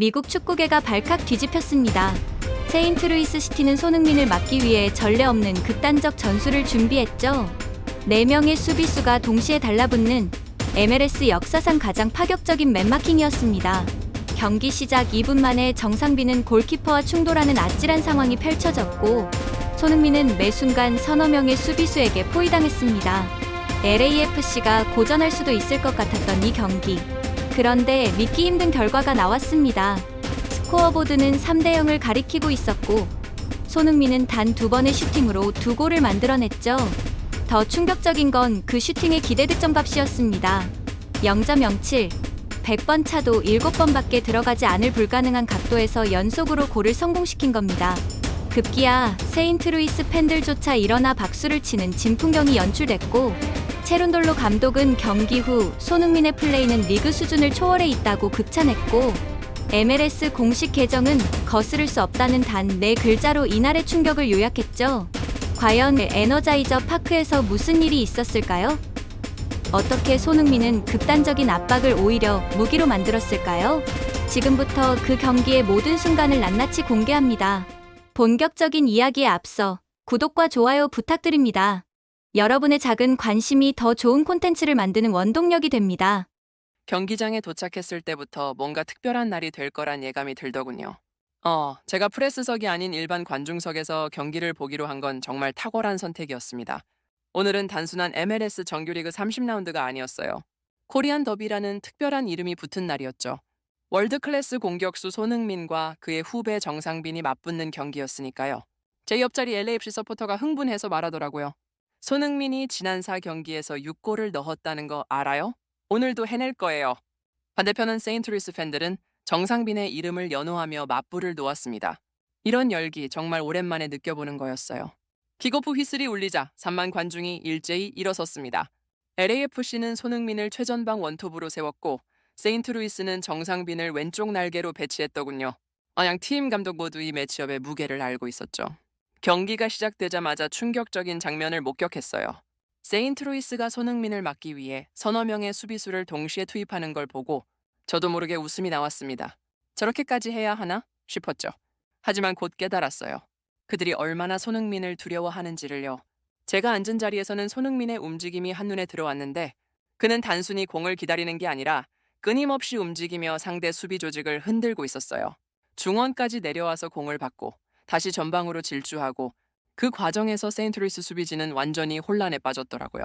미국 축구계가 발칵 뒤집혔습니다. 세인트루이스 시티는 손흥민을 막기 위해 전례 없는 극단적 전술을 준비했죠. 4명의 수비수가 동시에 달라붙는 MLS 역사상 가장 파격적인 맨마킹이었습니다. 경기 시작 2분 만에 정상빈은 골키퍼와 충돌하는 아찔한 상황이 펼쳐졌고 손흥민은 매 순간 서너 명의 수비수에게 포위당했습니다. LAFC가 고전할 수도 있을 것 같았던 이 경기. 그런데 믿기 힘든 결과가 나왔습니다. 스코어보드는 3대 0을 가리키고 있었고 손흥민은 단 두 번의 슈팅으로 두 골을 만들어냈죠. 더 충격적인 건 그 슈팅의 기대 득점 값이었습니다. 0.07 100번 차도 7번밖에 들어가지 않을 불가능한 각도에서 연속으로 골을 성공시킨 겁니다. 급기야 세인트 루이스 팬들조차 일어나 박수를 치는 진풍경이 연출됐고 체룬돌로 감독은 경기 후 손흥민의 플레이는 리그 수준을 초월해 있다고 극찬했고 MLS 공식 계정은 거스를 수 없다는 단 네 글자로 이날의 충격을 요약했죠. 과연 에너자이저 파크에서 무슨 일이 있었을까요? 어떻게 손흥민은 극단적인 압박을 오히려 무기로 만들었을까요? 지금부터 그 경기의 모든 순간을 낱낱이 공개합니다. 본격적인 이야기에 앞서 구독과 좋아요 부탁드립니다. 여러분의 작은 관심이 더 좋은 콘텐츠를 만드는 원동력이 됩니다. 경기장에 도착했을 때부터 뭔가 특별한 날이 될 거란 예감이 들더군요. 어, 제가 프레스석이 아닌 일반 관중석에서 경기를 보기로 한 건 정말 탁월한 선택이었습니다. 오늘은 단순한 MLS 정규리그 30라운드가 아니었어요. 코리안 더비라는 특별한 이름이 붙은 날이었죠. 월드 클래스 공격수 손흥민과 그의 후배 정상빈이 맞붙는 경기였으니까요. 제 옆자리 LAFC 서포터가 흥분해서 말하더라고요. 손흥민이 지난 4경기에서 6골을 넣었다는 거 알아요? 오늘도 해낼 거예요. 반대편은 세인트루이스 팬들은 정상빈의 이름을 연호하며 맞불을 놓았습니다. 이런 열기 정말 오랜만에 느껴보는 거였어요. 기고프 휘슬이 울리자 3만 관중이 일제히 일어섰습니다. LAFC는 손흥민을 최전방 원톱으로 세웠고 세인트루이스는 정상빈을 왼쪽 날개로 배치했더군요. 양팀 감독 모두 이 매치업의 무게를 알고 있었죠. 경기가 시작되자마자 충격적인 장면을 목격했어요. 세인트루이스가 손흥민을 막기 위해 서너 명의 수비수를 동시에 투입하는 걸 보고 저도 모르게 웃음이 나왔습니다. 저렇게까지 해야 하나 싶었죠. 하지만 곧 깨달았어요. 그들이 얼마나 손흥민을 두려워하는지를요. 제가 앉은 자리에서는 손흥민의 움직임이 한눈에 들어왔는데 그는 단순히 공을 기다리는 게 아니라 끊임없이 움직이며 상대 수비 조직을 흔들고 있었어요. 중원까지 내려와서 공을 받고 다시 전방으로 질주하고 그 과정에서 세인트루이스 수비진은 완전히 혼란에 빠졌더라고요.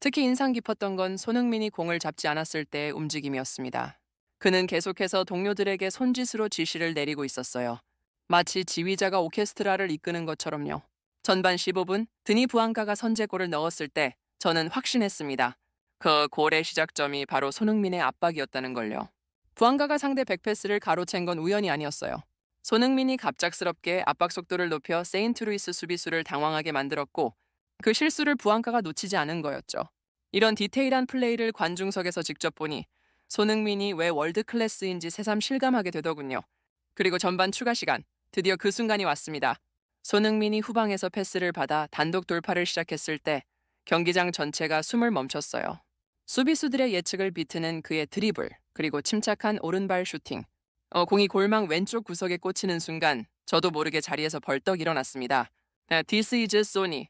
특히 인상 깊었던 건 손흥민이 공을 잡지 않았을 때의 움직임이었습니다. 그는 계속해서 동료들에게 손짓으로 지시를 내리고 있었어요. 마치 지휘자가 오케스트라를 이끄는 것처럼요. 전반 15분 드니 부안가가 선제골을 넣었을 때 저는 확신했습니다. 그 골의 시작점이 바로 손흥민의 압박이었다는 걸요. 부안가가 상대 백패스를 가로챈 건 우연이 아니었어요. 손흥민이 갑작스럽게 압박 속도를 높여 세인트루이스 수비수를 당황하게 만들었고 그 실수를 부안가가 놓치지 않은 거였죠. 이런 디테일한 플레이를 관중석에서 직접 보니 손흥민이 왜 월드 클래스인지 새삼 실감하게 되더군요. 그리고 전반 추가 시간, 드디어 그 순간이 왔습니다. 손흥민이 후방에서 패스를 받아 단독 돌파를 시작했을 때 경기장 전체가 숨을 멈췄어요. 수비수들의 예측을 비트는 그의 드리블, 그리고 침착한 오른발 슈팅. 어, 공이 골망 왼쪽 구석에 꽂히는 순간 저도 모르게 자리에서 벌떡 일어났습니다. 아, This is Sony.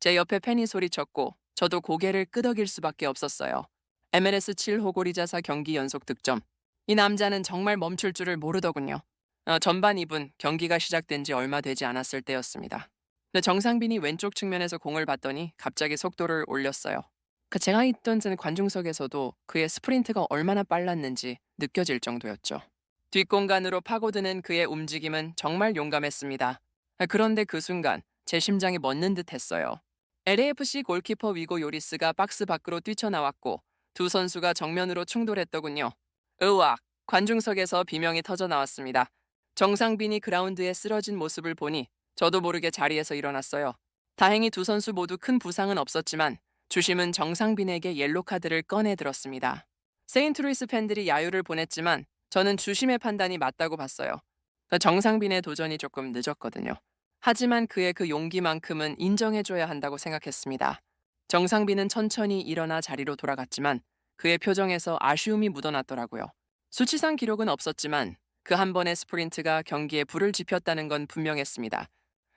제 옆에 팬이 소리쳤고 저도 고개를 끄덕일 수밖에 없었어요. MLS 7호골이자사 경기 연속 득점. 이 남자는 정말 멈출 줄을 모르더군요. 어, 전반 2분 경기가 시작된 지 얼마 되지 않았을 때였습니다. 근데 정상빈이 왼쪽 측면에서 공을 받더니 갑자기 속도를 올렸어요. 그 제가 있던 관중석에서도 그의 스프린트가 얼마나 빨랐는지 느껴질 정도였죠. 뒷공간으로 파고드는 그의 움직임은 정말 용감했습니다. 아, 그런데 그 순간 제 심장이 멎는 듯 했어요. LAFC 골키퍼 위고 요리스가 박스 밖으로 뛰쳐나왔고 두 선수가 정면으로 충돌했더군요. 으악! 관중석에서 비명이 터져 나왔습니다. 정상빈이 그라운드에 쓰러진 모습을 보니 저도 모르게 자리에서 일어났어요. 다행히 두 선수 모두 큰 부상은 없었지만 주심은 정상빈에게 옐로 카드를 꺼내 들었습니다. 세인트루이스 팬들이 야유를 보냈지만 저는 주심의 판단이 맞다고 봤어요. 정상빈의 도전이 조금 늦었거든요. 하지만 그의 그 용기만큼은 인정해줘야 한다고 생각했습니다. 정상빈은 천천히 일어나 자리로 돌아갔지만 그의 표정에서 아쉬움이 묻어났더라고요. 수치상 기록은 없었지만 그 한 번의 스프린트가 경기에 불을 지폈다는 건 분명했습니다.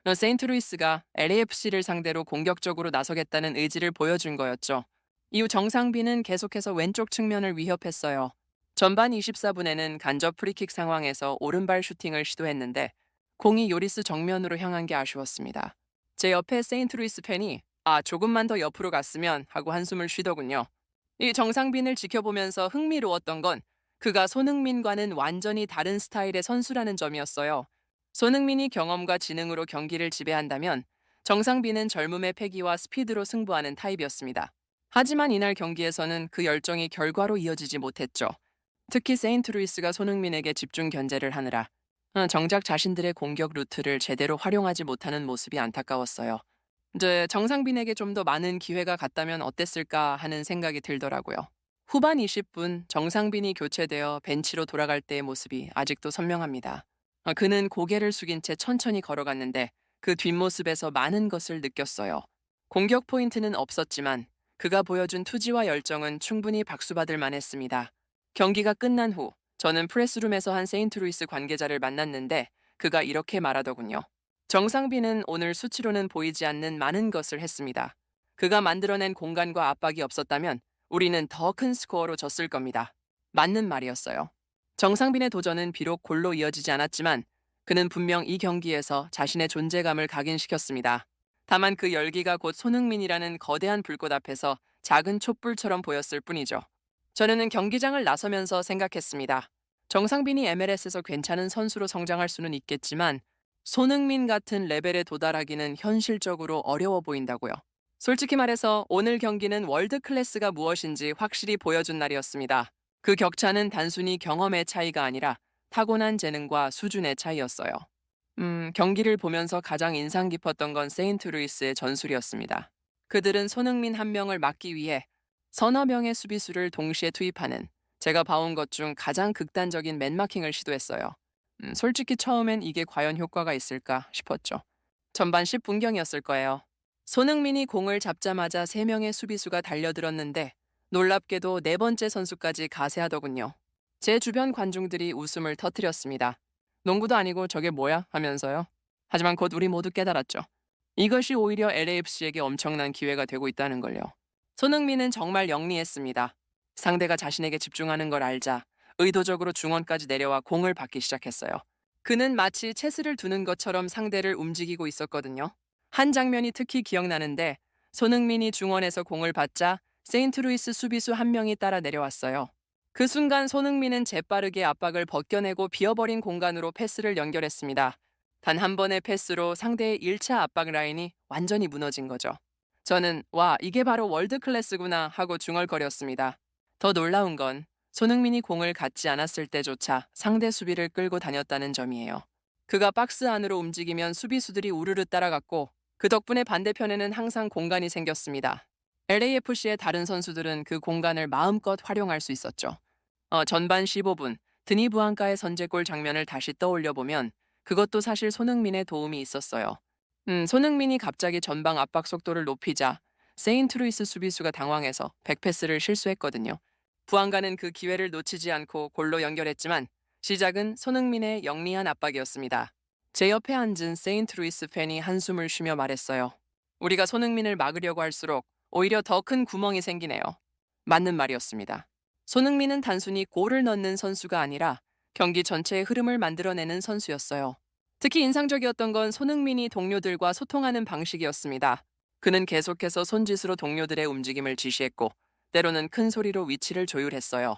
어, 세인트루이스가 LAFC를 상대로 공격적으로 나서겠다는 의지를 보여준 거였죠. 이후 정상빈은 계속해서 왼쪽 측면을 위협했어요. 전반 24분에는 간접 프리킥 상황에서 오른발 슈팅을 시도했는데 공이 요리스 정면으로 향한 게 아쉬웠습니다. 제 옆에 세인트루이스 팬이 아 조금만 더 옆으로 갔으면 하고 한숨을 쉬더군요. 이 정상빈을 지켜보면서 흥미로웠던 건 그가 손흥민과는 완전히 다른 스타일의 선수라는 점이었어요. 손흥민이 경험과 지능으로 경기를 지배한다면 정상빈은 젊음의 패기와 스피드로 승부하는 타입이었습니다. 하지만 이날 경기에서는 그 열정이 결과로 이어지지 못했죠. 특히 세인트 루이스가 손흥민에게 집중 견제를 하느라 어, 정작 자신들의 공격 루트를 제대로 활용하지 못하는 모습이 안타까웠어요. 이제 정상빈에게 좀 더 많은 기회가 갔다면 어땠을까 하는 생각이 들더라고요. 후반 20분 정상빈이 교체되어 벤치로 돌아갈 때의 모습이 아직도 선명합니다. 어, 그는 고개를 숙인 채 천천히 걸어갔는데 그 뒷모습에서 많은 것을 느꼈어요. 공격 포인트는 없었지만 그가 보여준 투지와 열정은 충분히 박수받을 만했습니다. 경기가 끝난 후 저는 프레스룸에서 한 세인트루이스 관계자를 만났는데 그가 이렇게 말하더군요. 정상빈은 오늘 수치로는 보이지 않는 많은 것을 했습니다. 그가 만들어낸 공간과 압박이 없었다면 우리는 더 큰 스코어로 졌을 겁니다. 맞는 말이었어요. 정상빈의 도전은 비록 골로 이어지지 않았지만 그는 분명 이 경기에서 자신의 존재감을 각인시켰습니다. 다만 그 열기가 곧 손흥민이라는 거대한 불꽃 앞에서 작은 촛불처럼 보였을 뿐이죠. 저는 경기장을 나서면서 생각했습니다. 정상빈이 MLS에서 괜찮은 선수로 성장할 수는 있겠지만 손흥민 같은 레벨에 도달하기는 현실적으로 어려워 보인다고요. 솔직히 말해서 오늘 경기는 월드 클래스가 무엇인지 확실히 보여준 날이었습니다. 그 격차는 단순히 경험의 차이가 아니라 타고난 재능과 수준의 차이였어요. 음, 경기를 보면서 가장 인상 깊었던 건 세인트루이스의 전술이었습니다. 그들은 손흥민 한 명을 막기 위해 서너 명의 수비수를 동시에 투입하는 제가 봐온 것 중 가장 극단적인 맨마킹을 시도했어요. 음, 솔직히 처음엔 이게 과연 효과가 있을까 싶었죠. 전반 10분경이었을 거예요. 손흥민이 공을 잡자마자 3명의 수비수가 달려들었는데 놀랍게도 네 번째 선수까지 가세하더군요. 제 주변 관중들이 웃음을 터뜨렸습니다. 농구도 아니고 저게 뭐야 하면서요. 하지만 곧 우리 모두 깨달았죠. 이것이 오히려 LAFC에게 엄청난 기회가 되고 있다는 걸요. 손흥민은 정말 영리했습니다. 상대가 자신에게 집중하는 걸 알자 의도적으로 중원까지 내려와 공을 받기 시작했어요. 그는 마치 체스를 두는 것처럼 상대를 움직이고 있었거든요. 한 장면이 특히 기억나는데 손흥민이 중원에서 공을 받자 세인트루이스 수비수 한 명이 따라 내려왔어요. 그 순간 손흥민은 재빠르게 압박을 벗겨내고 비어버린 공간으로 패스를 연결했습니다. 단 한 번의 패스로 상대의 1차 압박 라인이 완전히 무너진 거죠. 저는 와 이게 바로 월드 클래스구나 하고 중얼거렸습니다. 더 놀라운 건 손흥민이 공을 갖지 않았을 때조차 상대 수비를 끌고 다녔다는 점이에요. 그가 박스 안으로 움직이면 수비수들이 우르르 따라갔고 그 덕분에 반대편에는 항상 공간이 생겼습니다. LAFC의 다른 선수들은 그 공간을 마음껏 활용할 수 있었죠. 어, 전반 15분 드니 부안가의 선제골 장면을 다시 떠올려 보면 그것도 사실 손흥민의 도움이 있었어요. 음, 손흥민이 갑자기 전방 압박 속도를 높이자 세인트루이스 수비수가 당황해서 백패스를 실수했거든요. 부안가는 그 기회를 놓치지 않고 골로 연결했지만 시작은 손흥민의 영리한 압박이었습니다. 제 옆에 앉은 세인트루이스 팬이 한숨을 쉬며 말했어요. 우리가 손흥민을 막으려고 할수록 오히려 더 큰 구멍이 생기네요. 맞는 말이었습니다. 손흥민은 단순히 골을 넣는 선수가 아니라 경기 전체의 흐름을 만들어내는 선수였어요. 특히 인상적이었던 건 손흥민이 동료들과 소통하는 방식이었습니다. 그는 계속해서 손짓으로 동료들의 움직임을 지시했고 때로는 큰 소리로 위치를 조율했어요.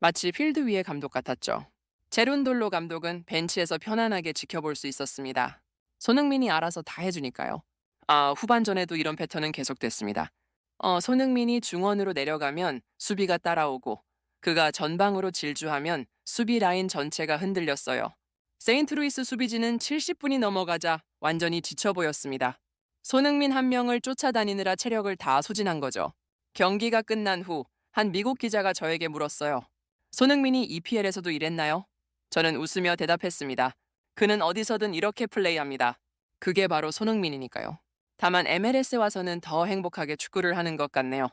마치 필드 위의 감독 같았죠. 제룬돌로 감독은 벤치에서 편안하게 지켜볼 수 있었습니다. 손흥민이 알아서 다 해주니까요. 아, 후반전에도 이런 패턴은 계속됐습니다. 어, 손흥민이 중원으로 내려가면 수비가 따라오고 그가 전방으로 질주하면 수비 라인 전체가 흔들렸어요. 세인트루이스 수비진은 70분이 넘어가자 완전히 지쳐 보였습니다. 손흥민 한 명을 쫓아다니느라 체력을 다 소진한 거죠. 경기가 끝난 후 한 미국 기자가 저에게 물었어요. 손흥민이 EPL에서도 이랬나요? 저는 웃으며 대답했습니다. 그는 어디서든 이렇게 플레이합니다. 그게 바로 손흥민이니까요. 다만 MLS에 와서는 더 행복하게 축구를 하는 것 같네요.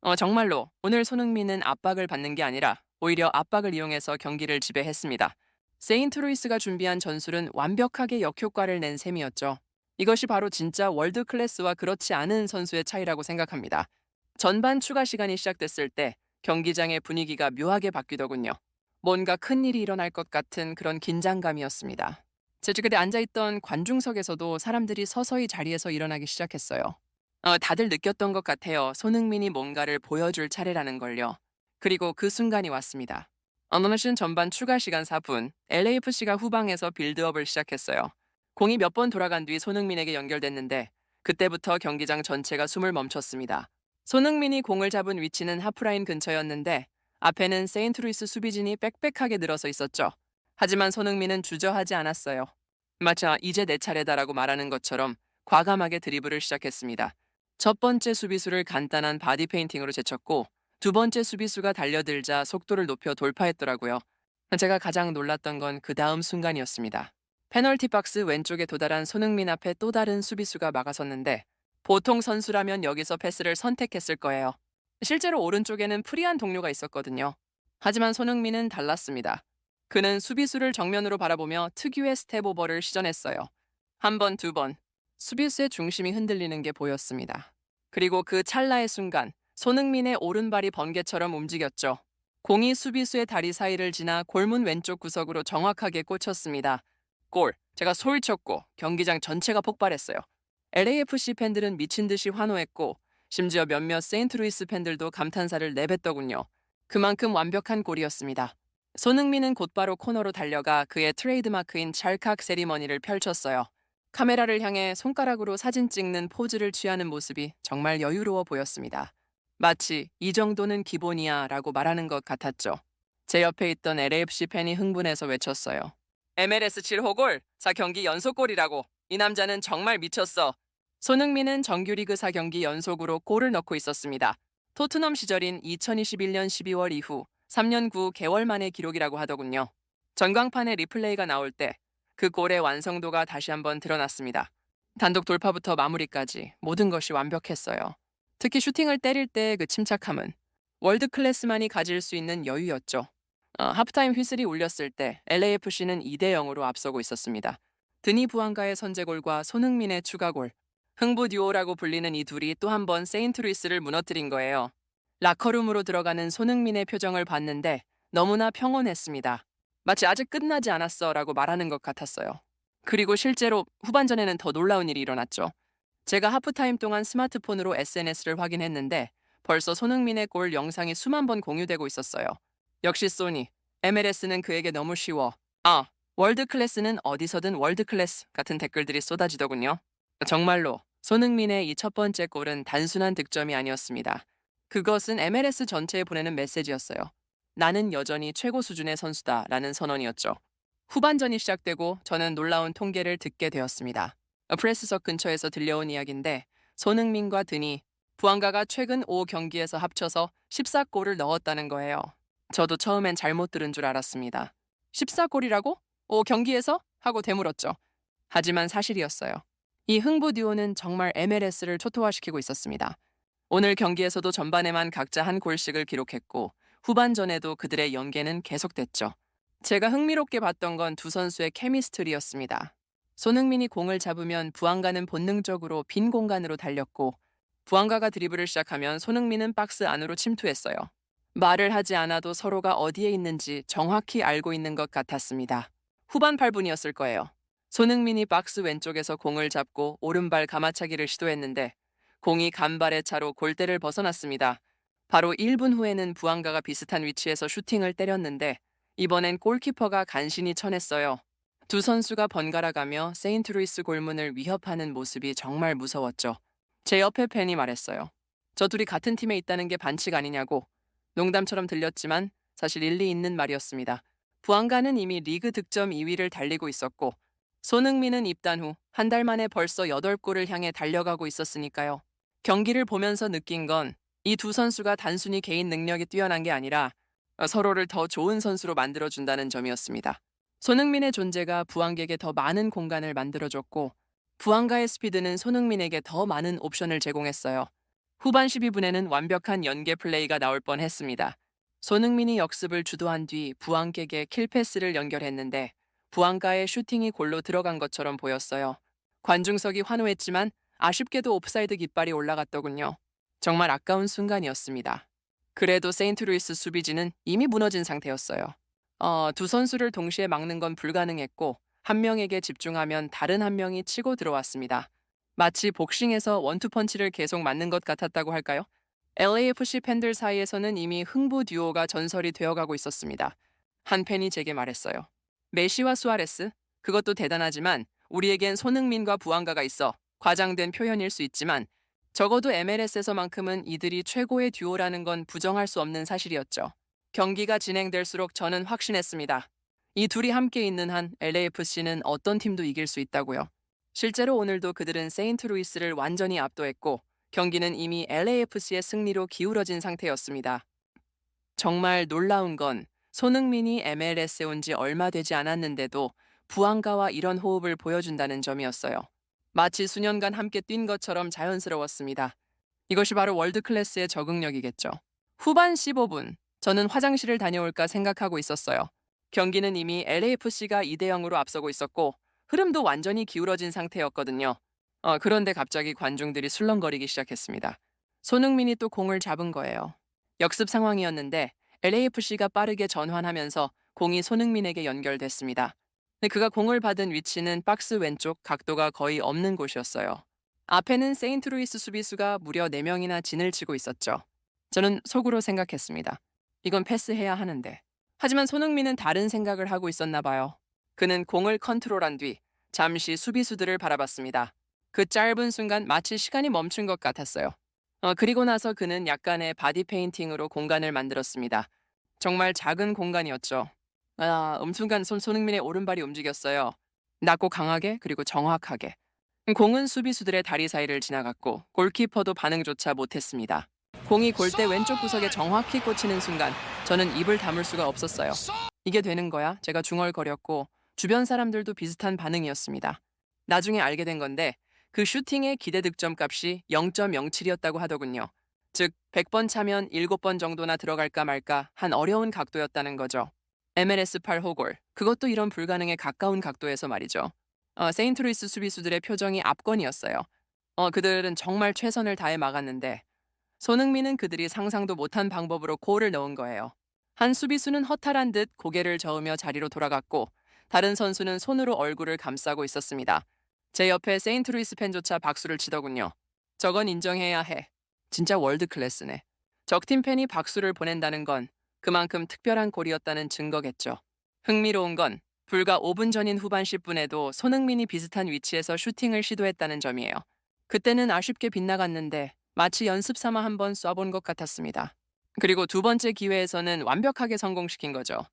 어, 정말로 오늘 손흥민은 압박을 받는 게 아니라 오히려 압박을 이용해서 경기를 지배했습니다. 세인트루이스가 준비한 전술은 완벽하게 역효과를 낸 셈이었죠. 이것이 바로 진짜 월드 클래스와 그렇지 않은 선수의 차이라고 생각합니다. 전반 추가 시간이 시작됐을 때 경기장의 분위기가 묘하게 바뀌더군요. 뭔가 큰 일이 일어날 것 같은 그런 긴장감이었습니다. 제 주변에 앉아있던 관중석에서도 사람들이 서서히 자리에서 일어나기 시작했어요. 어, 다들 느꼈던 것 같아요. 손흥민이 뭔가를 보여줄 차례라는 걸요. 그리고 그 순간이 왔습니다. 어느덧 전반 추가 시간 4분, LAFC가 후방에서 빌드업을 시작했어요. 공이 몇 번 돌아간 뒤 손흥민에게 연결됐는데 그때부터 경기장 전체가 숨을 멈췄습니다. 손흥민이 공을 잡은 위치는 하프라인 근처였는데 앞에는 세인트루이스 수비진이 빽빽하게 늘어서 있었죠. 하지만 손흥민은 주저하지 않았어요. 마치 아, 이제 내 차례다라고 말하는 것처럼 과감하게 드리블을 시작했습니다. 첫 번째 수비수를 간단한 바디 페인팅으로 제쳤고 두 번째 수비수가 달려들자 속도를 높여 돌파했더라고요. 제가 가장 놀랐던 건 그 다음 순간이었습니다. 페널티 박스 왼쪽에 도달한 손흥민 앞에 또 다른 수비수가 막아섰는데 보통 선수라면 여기서 패스를 선택했을 거예요. 실제로 오른쪽에는 프리한 동료가 있었거든요. 하지만 손흥민은 달랐습니다. 그는 수비수를 정면으로 바라보며 특유의 스텝 오버를 시전했어요. 한 번, 두 번. 수비수의 중심이 흔들리는 게 보였습니다. 그리고 그 찰나의 순간 손흥민의 오른발이 번개처럼 움직였죠. 공이 수비수의 다리 사이를 지나 골문 왼쪽 구석으로 정확하게 꽂혔습니다. 골. 제가 소리쳤고 경기장 전체가 폭발했어요. LAFC 팬들은 미친 듯이 환호했고 심지어 몇몇 세인트루이스 팬들도 감탄사를 내뱉더군요. 그만큼 완벽한 골이었습니다. 손흥민은 곧바로 코너로 달려가 그의 트레이드마크인 찰칵 세리머니를 펼쳤어요. 카메라를 향해 손가락으로 사진 찍는 포즈를 취하는 모습이 정말 여유로워 보였습니다. 마치 이 정도는 기본이야 라고 말하는 것 같았죠. 제 옆에 있던 LAFC 팬이 흥분해서 외쳤어요. MLS 7호 골, 4경기 연속골이라고. 이 남자는 정말 미쳤어. 손흥민은 정규리그 4경기 연속으로 골을 넣고 있었습니다. 토트넘 시절인 2021년 12월 이후 3년 9개월 만의 기록이라고 하더군요. 전광판에 리플레이가 나올 때 그 골의 완성도가 다시 한번 드러났습니다. 단독 돌파부터 마무리까지 모든 것이 완벽했어요. 특히 슈팅을 때릴 때 그 침착함은 월드 클래스만이 가질 수 있는 여유였죠. 어, 하프타임 휘슬이 울렸을 때 LAFC는 2대 0으로 앞서고 있었습니다. 드니 부안가의 선제골과 손흥민의 추가골, 흥부 듀오라고 불리는 이 둘이 또 한 번 세인트루이스를 무너뜨린 거예요. 라커룸으로 들어가는 손흥민의 표정을 봤는데 너무나 평온했습니다. 마치 아직 끝나지 않았어 라고 말하는 것 같았어요. 그리고 실제로 후반전에는 더 놀라운 일이 일어났죠. 제가 하프타임 동안 스마트폰으로 SNS를 확인했는데 벌써 손흥민의 골 영상이 수만 번 공유되고 있었어요. 역시 소니, MLS는 그에게 너무 쉬워. 아, 월드 클래스는 어디서든 월드 클래스 같은 댓글들이 쏟아지더군요. 정말로 손흥민의 이 첫 번째 골은 단순한 득점이 아니었습니다. 그것은 MLS 전체에 보내는 메시지였어요. 나는 여전히 최고 수준의 선수다 라는 선언이었죠. 후반전이 시작되고 저는 놀라운 통계를 듣게 되었습니다. 프레스석 근처에서 들려온 이야기인데 손흥민과 드니, 부안가가 최근 5경기에서 합쳐서 14골을 넣었다는 거예요. 저도 처음엔 잘못 들은 줄 알았습니다. 14골이라고? 5경기에서? 하고 되물었죠. 하지만 사실이었어요. 이 흥부 듀오는 정말 MLS를 초토화시키고 있었습니다. 오늘 경기에서도 전반에만 각자 한 골씩을 기록했고 후반전에도 그들의 연계는 계속됐죠. 제가 흥미롭게 봤던 건 두 선수의 케미스트리였습니다. 손흥민이 공을 잡으면 부안가는 본능적으로 빈 공간으로 달렸고 부안가가 드리블을 시작하면 손흥민은 박스 안으로 침투했어요. 말을 하지 않아도 서로가 어디에 있는지 정확히 알고 있는 것 같았습니다. 후반 8분이었을 거예요. 손흥민이 박스 왼쪽에서 공을 잡고 오른발 가마차기를 시도했는데 공이 간발의 차로 골대를 벗어났습니다. 바로 1분 후에는 부안가가 비슷한 위치에서 슈팅을 때렸는데 이번엔 골키퍼가 간신히 쳐냈어요. 두 선수가 번갈아 가며 세인트루이스 골문을 위협하는 모습이 정말 무서웠죠. 제 옆에 팬이 말했어요. 저 둘이 같은 팀에 있다는 게 반칙 아니냐고. 농담처럼 들렸지만 사실 일리 있는 말이었습니다. 부안가는 이미 리그 득점 2위를 달리고 있었고 손흥민은 입단 후 한 달 만에 벌써 8골을 향해 달려가고 있었으니까요. 경기를 보면서 느낀 건 이 두 선수가 단순히 개인 능력이 뛰어난 게 아니라 서로를 더 좋은 선수로 만들어준다는 점이었습니다. 손흥민의 존재가 부안에게 더 많은 공간을 만들어줬고 부안가의 스피드는 손흥민에게 더 많은 옵션을 제공했어요. 후반 12분에는 완벽한 연계 플레이가 나올 뻔했습니다. 손흥민이 역습을 주도한 뒤 부안객의 킬패스를 연결했는데 부안가의 슈팅이 골로 들어간 것처럼 보였어요. 관중석이 환호했지만 아쉽게도 옵사이드 깃발이 올라갔더군요. 정말 아까운 순간이었습니다. 그래도 세인트루이스 수비진은 이미 무너진 상태였어요. 어, 두 선수를 동시에 막는 건 불가능했고 한 명에게 집중하면 다른 한 명이 치고 들어왔습니다. 마치 복싱에서 원투펀치를 계속 맞는 것 같았다고 할까요? LAFC 팬들 사이에서는 이미 흥부 듀오가 전설이 되어가고 있었습니다. 한 팬이 제게 말했어요. 메시와 수아레스? 그것도 대단하지만 우리에겐 손흥민과 부안가가 있어 과장된 표현일 수 있지만 적어도 MLS에서만큼은 이들이 최고의 듀오라는 건 부정할 수 없는 사실이었죠. 경기가 진행될수록 저는 확신했습니다. 이 둘이 함께 있는 한 LAFC는 어떤 팀도 이길 수 있다고요. 실제로 오늘도 그들은 세인트루이스를 완전히 압도했고 경기는 이미 LAFC의 승리로 기울어진 상태였습니다. 정말 놀라운 건 손흥민이 MLS에 온 지 얼마 되지 않았는데도 부안가와 이런 호흡을 보여준다는 점이었어요. 마치 수년간 함께 뛴 것처럼 자연스러웠습니다. 이것이 바로 월드 클래스의 적응력이겠죠. 후반 15분, 저는 화장실을 다녀올까 생각하고 있었어요. 경기는 이미 LAFC가 2대 0으로 앞서고 있었고 흐름도 완전히 기울어진 상태였거든요. 어, 그런데 갑자기 관중들이 술렁거리기 시작했습니다. 손흥민이 또 공을 잡은 거예요. 역습 상황이었는데 LAFC가 빠르게 전환하면서 공이 손흥민에게 연결됐습니다. 그가 공을 받은 위치는 박스 왼쪽 각도가 거의 없는 곳이었어요. 앞에는 세인트루이스 수비수가 무려 4명이나 진을 치고 있었죠. 저는 속으로 생각했습니다. 이건 패스해야 하는데. 하지만 손흥민은 다른 생각을 하고 있었나 봐요. 그는 공을 컨트롤한 뒤 잠시 수비수들을 바라봤습니다. 그 짧은 순간 마치 시간이 멈춘 것 같았어요. 어, 그리고 나서 그는 약간의 바디 페인팅으로 공간을 만들었습니다. 정말 작은 공간이었죠. 아, 음순간 손 손흥민의 오른발이 움직였어요. 낮고 강하게 그리고 정확하게. 공은 수비수들의 다리 사이를 지나갔고 골키퍼도 반응조차 못했습니다. 공이 골대 왼쪽 구석에 정확히 꽂히는 순간 저는 입을 다물 수가 없었어요. 이게 되는 거야? 제가 중얼거렸고 주변 사람들도 비슷한 반응이었습니다. 나중에 알게 된 건데 그 슈팅의 기대 득점 값이 0.07이었다고 하더군요. 즉 100번 차면 7번 정도나 들어갈까 말까 한 어려운 각도였다는 거죠. MLS 8 호 골. 그것도 이런 불가능에 가까운 각도에서 말이죠. 어, 세인트루이스 수비수들의 표정이 압권이었어요. 어, 그들은 정말 최선을 다해 막았는데 손흥민은 그들이 상상도 못한 방법으로 골을 넣은 거예요. 한 수비수는 허탈한 듯 고개를 저으며 자리로 돌아갔고 다른 선수는 손으로 얼굴을 감싸고 있었습니다. 제 옆에 세인트루이스 팬조차 박수를 치더군요. 저건 인정해야 해. 진짜 월드 클래스네. 적팀 팬이 박수를 보낸다는 건 그만큼 특별한 골이었다는 증거겠죠. 흥미로운 건 불과 5분 전인 후반 10분에도 손흥민이 비슷한 위치에서 슈팅을 시도했다는 점이에요. 그때는 아쉽게 빗나갔는데 마치 연습 삼아 한번 쏴본 것 같았습니다. 그리고 두 번째 기회에서는 완벽하게 성공시킨 거죠.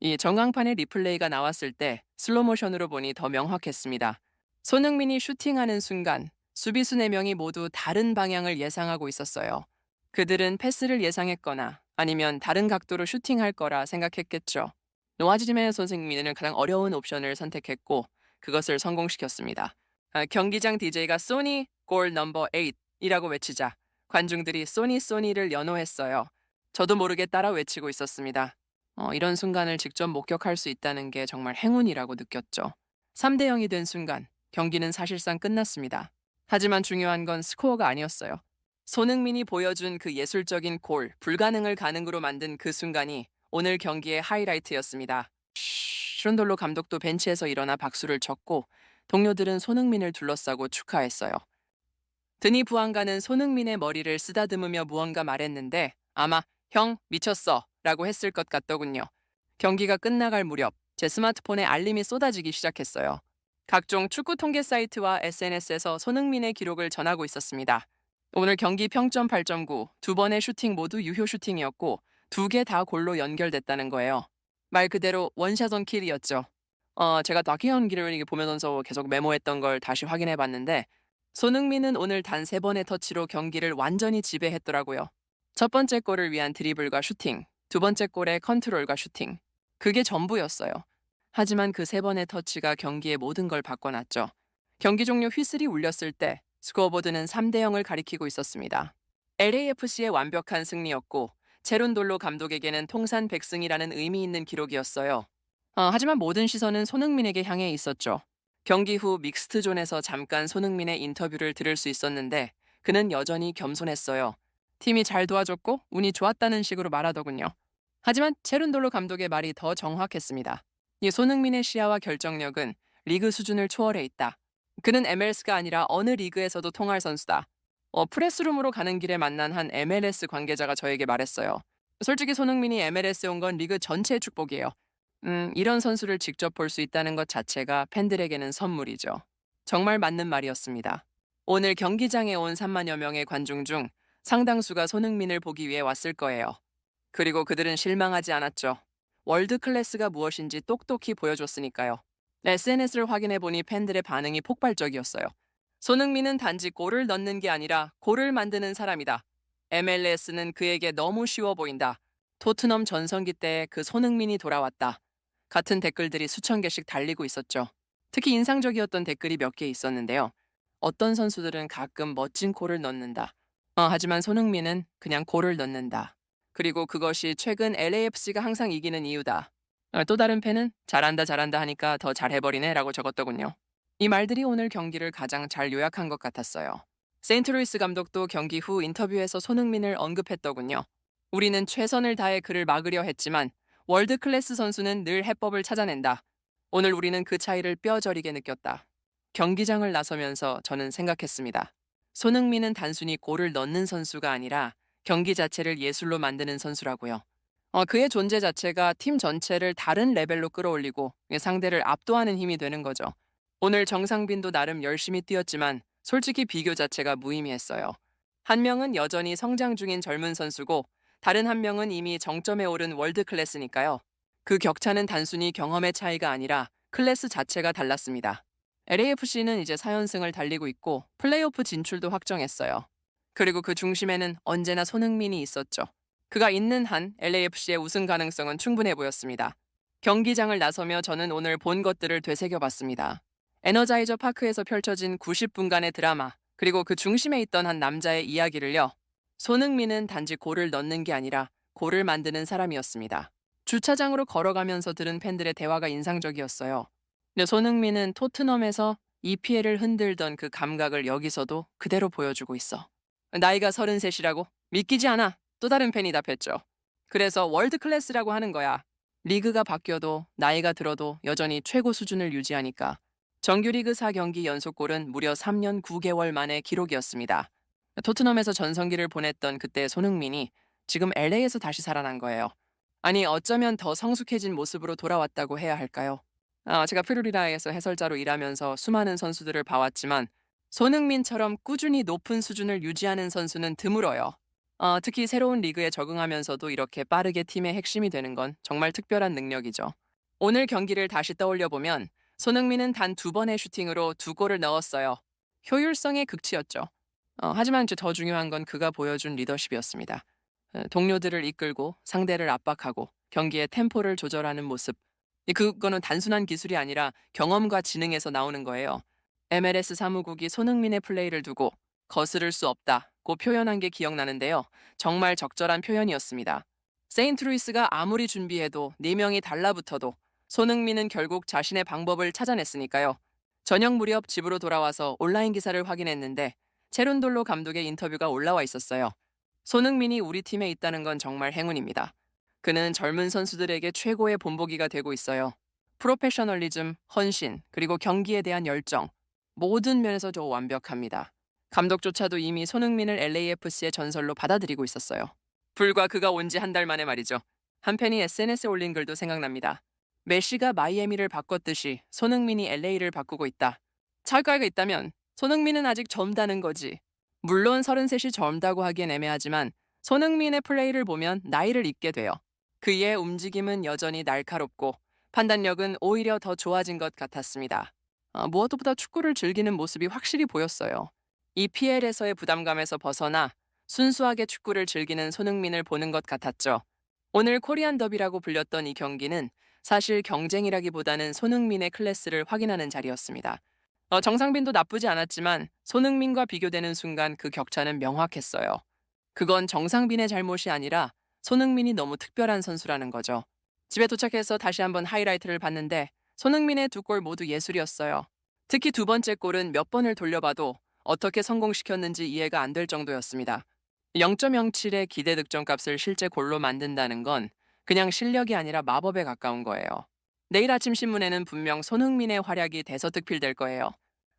이 전광판의 리플레이가 나왔을 때 슬로모션으로 보니 더 명확했습니다. 손흥민이 슈팅하는 순간 수비수 4명이 모두 다른 방향을 예상하고 있었어요. 그들은 패스를 예상했거나 아니면 다른 각도로 슈팅할 거라 생각했겠죠. 노아지메 선생님은 가장 어려운 옵션을 선택했고 그것을 성공시켰습니다. 아, 경기장 DJ가 소니 골 넘버 8 이라고 외치자 관중들이 소니 소니를 연호했어요. 저도 모르게 따라 외치고 있었습니다. 어, 이런 순간을 직접 목격할 수 있다는 게 정말 행운이라고 느꼈죠. 3대 0이 된 순간 경기는 사실상 끝났습니다. 하지만 중요한 건 스코어가 아니었어요. 손흥민이 보여준 그 예술적인 골, 불가능을 가능으로 만든 그 순간이 오늘 경기의 하이라이트였습니다. 슈런돌로 감독도 벤치에서 일어나 박수를 쳤고 동료들은 손흥민을 둘러싸고 축하했어요. 드니 부안가는 손흥민의 머리를 쓰다듬으며 무언가 말했는데 아마 형 미쳤어 라고 했을 것 같더군요. 경기가 끝나갈 무렵 제 스마트폰에 알림이 쏟아지기 시작했어요. 각종 축구 통계 사이트와 SNS에서 손흥민의 기록을 전하고 있었습니다. 오늘 경기 평점 8.9, 두 번의 슈팅 모두 유효 슈팅이었고 두 개 다 골로 연결됐다는 거예요. 말 그대로 원샷 온 킬이었죠. 어, 제가 다키 연기를 보면서 계속 메모했던 걸 다시 확인해 봤는데 손흥민은 오늘 단 세 번의 터치로 경기를 완전히 지배했더라고요. 첫 번째 골을 위한 드리블과 슈팅, 두 번째 골의 컨트롤과 슈팅. 그게 전부였어요. 하지만 그 세 번의 터치가 경기의 모든 걸 바꿔놨죠. 경기 종료 휘슬이 울렸을 때 스코어보드는 3대 0을 가리키고 있었습니다. LAFC의 완벽한 승리였고 제론돌로 감독에게는 통산백승이라는 의미 있는 기록이었어요. 어, 하지만 모든 시선은 손흥민에게 향해 있었죠. 경기 후 믹스트존에서 잠깐 손흥민의 인터뷰를 들을 수 있었는데 그는 여전히 겸손했어요. 팀이 잘 도와줬고 운이 좋았다는 식으로 말하더군요. 하지만 체룬돌로 감독의 말이 더 정확했습니다. 이 손흥민의 시야와 결정력은 리그 수준을 초월해 있다. 그는 MLS가 아니라 어느 리그에서도 통할 선수다. 어, 프레스룸으로 가는 길에 만난 한 MLS 관계자가 저에게 말했어요. 솔직히 손흥민이 MLS에 온 건 리그 전체의 축복이에요. 음, 이런 선수를 직접 볼 수 있다는 것 자체가 팬들에게는 선물이죠. 정말 맞는 말이었습니다. 오늘 경기장에 온 3만여 명의 관중 중 상당수가 손흥민을 보기 위해 왔을 거예요. 그리고 그들은 실망하지 않았죠. 월드 클래스가 무엇인지 똑똑히 보여줬으니까요. SNS를 확인해 보니 팬들의 반응이 폭발적이었어요. 손흥민은 단지 골을 넣는 게 아니라 골을 만드는 사람이다. MLS는 그에게 너무 쉬워 보인다. 토트넘 전성기 때 그 손흥민이 돌아왔다. 같은 댓글들이 수천 개씩 달리고 있었죠. 특히 인상적이었던 댓글이 몇 개 있었는데요. 어떤 선수들은 가끔 멋진 골을 넣는다. 어, 하지만 손흥민은 그냥 골을 넣는다. 그리고 그것이 최근 LAFC가 항상 이기는 이유다. 어, 또 다른 팬은 잘한다 잘한다 하니까 더 잘해버리네 라고 적었더군요. 이 말들이 오늘 경기를 가장 잘 요약한 것 같았어요. 세인트루이스 감독도 경기 후 인터뷰에서 손흥민을 언급했더군요. 우리는 최선을 다해 그를 막으려 했지만 월드 클래스 선수는 늘 해법을 찾아낸다. 오늘 우리는 그 차이를 뼈저리게 느꼈다. 경기장을 나서면서 저는 생각했습니다. 손흥민은 단순히 골을 넣는 선수가 아니라 경기 자체를 예술로 만드는 선수라고요. 어, 그의 존재 자체가 팀 전체를 다른 레벨로 끌어올리고 상대를 압도하는 힘이 되는 거죠. 오늘 정상빈도 나름 열심히 뛰었지만 솔직히 비교 자체가 무의미했어요. 한 명은 여전히 성장 중인 젊은 선수고 다른 한 명은 이미 정점에 오른 월드 클래스니까요. 그 격차는 단순히 경험의 차이가 아니라 클래스 자체가 달랐습니다. LAFC는 이제 4연승을 달리고 있고 플레이오프 진출도 확정했어요. 그리고 그 중심에는 언제나 손흥민이 있었죠. 그가 있는 한 LAFC의 우승 가능성은 충분해 보였습니다. 경기장을 나서며 저는 오늘 본 것들을 되새겨봤습니다. 에너자이저 파크에서 펼쳐진 90분간의 드라마, 그리고 그 중심에 있던 한 남자의 이야기를요. 손흥민은 단지 골을 넣는 게 아니라 골을 만드는 사람이었습니다. 주차장으로 걸어가면서 들은 팬들의 대화가 인상적이었어요. 손흥민은 토트넘에서 EPL을 흔들던 그 감각을 여기서도 그대로 보여주고 있어. 나이가 33이라고? 믿기지 않아. 또 다른 팬이 답했죠. 그래서 월드 클래스라고 하는 거야. 리그가 바뀌어도 나이가 들어도 여전히 최고 수준을 유지하니까. 정규리그 4경기 연속골은 무려 3년 9개월 만의 기록이었습니다. 토트넘에서 전성기를 보냈던 그때 손흥민이 지금 LA에서 다시 살아난 거예요. 아니 어쩌면 더 성숙해진 모습으로 돌아왔다고 해야 할까요? 아, 제가 프로리다에서 해설자로 일하면서 수많은 선수들을 봐왔지만 손흥민처럼 꾸준히 높은 수준을 유지하는 선수는 드물어요. 어, 특히 새로운 리그에 적응하면서도 이렇게 빠르게 팀의 핵심이 되는 건 정말 특별한 능력이죠. 오늘 경기를 다시 떠올려 보면 손흥민은 단 두 번의 슈팅으로 두 골을 넣었어요. 효율성의 극치였죠. 어, 하지만 더 중요한 건 그가 보여준 리더십이었습니다. 어, 동료들을 이끌고 상대를 압박하고 경기의 템포를 조절하는 모습. 이 그거는 단순한 기술이 아니라 경험과 지능에서 나오는 거예요. MLS 사무국이 손흥민의 플레이를 두고 거스를 수 없다고 표현한 게 기억나는데요. 정말 적절한 표현이었습니다. 세인트루이스가 아무리 준비해도 4명이 달라붙어도 손흥민은 결국 자신의 방법을 찾아냈으니까요. 저녁 무렵 집으로 돌아와서 온라인 기사를 확인했는데 체룬돌로 감독의 인터뷰가 올라와 있었어요. 손흥민이 우리 팀에 있다는 건 정말 행운입니다. 그는 젊은 선수들에게 최고의 본보기가 되고 있어요. 프로페셔널리즘, 헌신, 그리고 경기에 대한 열정. 모든 면에서 저 완벽합니다. 감독조차도 이미 손흥민을 LAFC의 전설로 받아들이고 있었어요. 불과 그가 온 지 한 달 만에 말이죠. 한 팬이 SNS에 올린 글도 생각납니다. 메시가 마이애미를 바꿨듯이 손흥민이 LA를 바꾸고 있다. 차이가 있다면 손흥민은 아직 젊다는 거지. 물론 33이 젊다고 하기엔 애매하지만 손흥민의 플레이를 보면 나이를 잊게 돼요. 그의 움직임은 여전히 날카롭고 판단력은 오히려 더 좋아진 것 같았습니다. 어, 무엇보다 축구를 즐기는 모습이 확실히 보였어요. EPL에서의 부담감에서 벗어나 순수하게 축구를 즐기는 손흥민을 보는 것 같았죠. 오늘 코리안 더비라고 불렸던 이 경기는 사실 경쟁이라기보다는 손흥민의 클래스를 확인하는 자리였습니다. 어, 정상빈도 나쁘지 않았지만 손흥민과 비교되는 순간 그 격차는 명확했어요. 그건 정상빈의 잘못이 아니라 손흥민이 너무 특별한 선수라는 거죠. 집에 도착해서 다시 한번 하이라이트를 봤는데 손흥민의 두 골 모두 예술이었어요. 특히 두 번째 골은 몇 번을 돌려봐도 어떻게 성공시켰는지 이해가 안 될 정도였습니다. 0.07의 기대 득점 값을 실제 골로 만든다는 건 그냥 실력이 아니라 마법에 가까운 거예요. 내일 아침 신문에는 분명 손흥민의 활약이 대서특필될 거예요.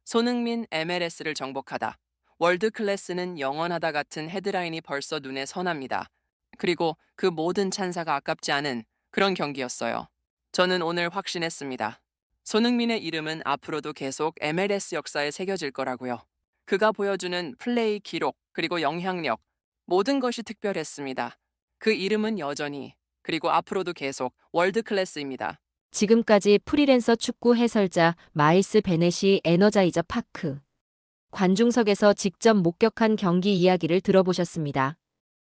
손흥민 MLS를 정복하다. 월드 클래스는 영원하다 같은 헤드라인이 벌써 눈에 선합니다. 그리고 그 모든 찬사가 아깝지 않은 그런 경기였어요. 저는 오늘 확신했습니다. 손흥민의 이름은 앞으로도 계속 MLS 역사에 새겨질 거라고요. 그가 보여주는 플레이 기록, 그리고 영향력, 모든 것이 특별했습니다. 그 이름은 여전히, 그리고 앞으로도 계속 월드 클래스입니다. 지금까지 프리랜서 축구 해설자 마일스 베넷이 에너자이저 파크. 관중석에서 직접 목격한 경기 이야기를 들어보셨습니다.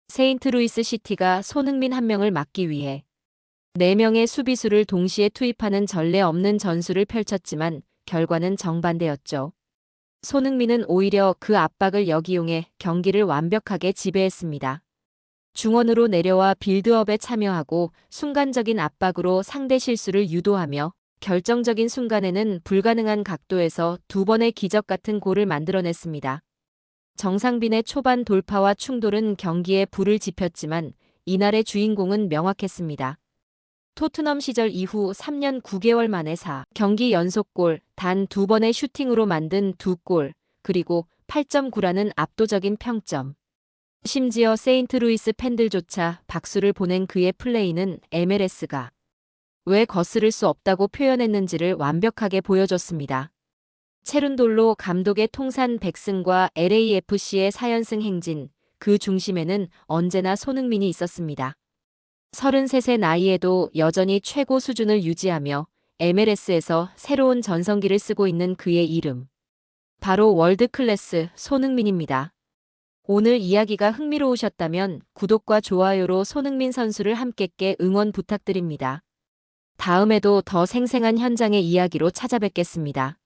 세인트루이스 시티가 손흥민 한 명을 막기 위해 4명의 수비수를 동시에 투입하는 전례 없는 전술을 펼쳤지만 결과는 정반대였죠. 손흥민은 오히려 그 압박을 역이용해 경기를 완벽하게 지배했습니다. 중원으로 내려와 빌드업에 참여하고 순간적인 압박으로 상대 실수를 유도하며 결정적인 순간에는 불가능한 각도에서 두 번의 기적 같은 골을 만들어냈습니다. 정상빈의 초반 돌파와 충돌은 경기에 불을 지폈지만 이날의 주인공은 명확했습니다. 토트넘 시절 이후 3년 9개월 만에 4 경기 연속골, 단 두 번의 슈팅으로 만든 두 골, 그리고 8.9라는 압도적인 평점. 심지어 세인트루이스 팬들조차 박수를 보낸 그의 플레이는 MLS가 왜 거스를 수 없다고 표현했는지를 완벽하게 보여줬습니다. 체룬돌로 감독의 통산 100승과 LAFC의 4연승 행진, 그 중심에는 언제나 손흥민이 있었습니다. 33세 나이에도 여전히 최고 수준을 유지하며 MLS에서 새로운 전성기를 쓰고 있는 그의 이름. 바로 월드클래스 손흥민입니다. 오늘 이야기가 흥미로우셨다면 구독과 좋아요로 손흥민 선수를 함께 응원 부탁드립니다. 다음에도 더 생생한 현장의 이야기로 찾아뵙겠습니다.